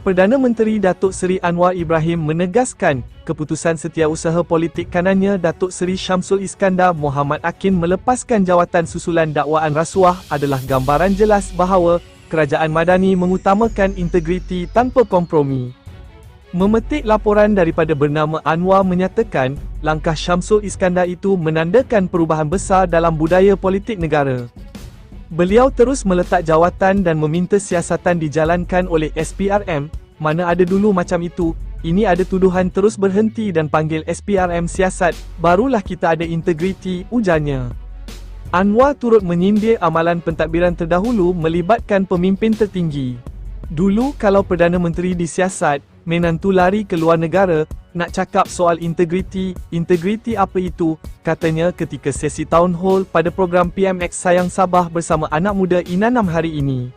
Perdana Menteri Datuk Seri Anwar Ibrahim menegaskan keputusan setiausaha politik kanannya Datuk Seri Syamsul Iskandar Muhammad Akin melepaskan jawatan susulan dakwaan rasuah adalah gambaran jelas bahawa kerajaan madani mengutamakan integriti tanpa kompromi. Memetik laporan daripada bernama Anwar menyatakan, langkah Syamsul Iskandar itu menandakan perubahan besar dalam budaya politik negara. Beliau terus meletak jawatan dan meminta siasatan dijalankan oleh SPRM, mana ada dulu macam itu, ini ada tuduhan terus berhenti dan panggil SPRM siasat, barulah kita ada integriti, ujarnya. Anwar turut menyindir amalan pentadbiran terdahulu melibatkan pemimpin tertinggi. Dulu kalau Perdana Menteri disiasat, menantu lari ke luar negara, nak cakap soal integriti, integriti apa itu, katanya ketika sesi town hall pada program PMX Sayang Sabah bersama anak muda Inanam hari ini.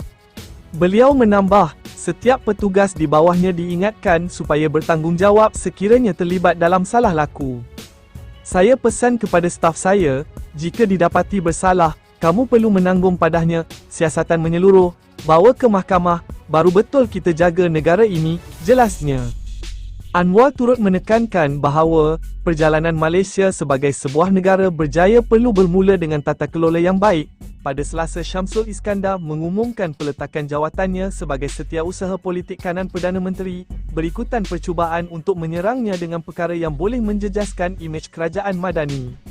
Beliau menambah, setiap petugas di bawahnya diingatkan supaya bertanggungjawab sekiranya terlibat dalam salah laku. Saya pesan kepada staf saya, jika didapati bersalah, kamu perlu menanggung padanya, siasatan menyeluruh, bawa ke mahkamah, baru betul kita jaga negara ini, jelasnya. Anwar turut menekankan bahawa perjalanan Malaysia sebagai sebuah negara berjaya perlu bermula dengan tata kelola yang baik. Pada Selasa Syamsul Iskandar mengumumkan peletakan jawatannya sebagai setiausaha politik kanan Perdana Menteri, berikutan percubaan untuk menyerangnya dengan perkara yang boleh menjejaskan imej kerajaan Madani.